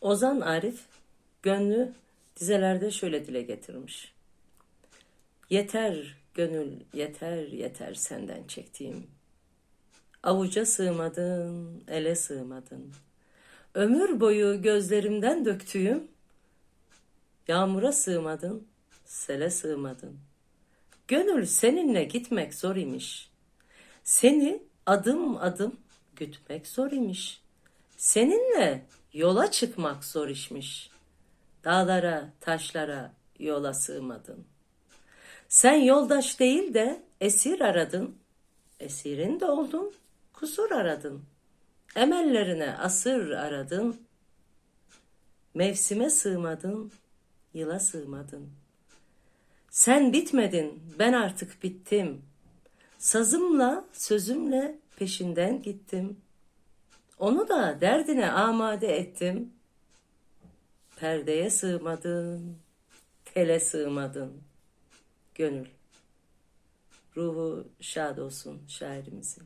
Ozan Arif gönlü dizelerde şöyle dile getirmiş. Yeter gönül yeter yeter senden çektiğim. Avuca sığmadın, ele sığmadın. Ömür boyu gözlerimden döktüğüm yağmura sığmadın, sele sığmadın. Gönül seninle gitmek zor imiş. Seni adım adım gütmek zor imiş. Seninle yola çıkmak zor işmiş. Dağlara, taşlara yola sığmadın. Sen yoldaş değil de esir aradın. Esirin de oldun, kusur aradın. Emellerine asır aradın. Mevsime sığmadın, yıla sığmadın. Sen bitmedin, ben artık bittim. Sazımla, sözümle peşinden gittim. Onu da derdine amade ettim. Perdeye sığmadın, tele sığmadın. Gönül. Ruhu şad olsun şairimizin.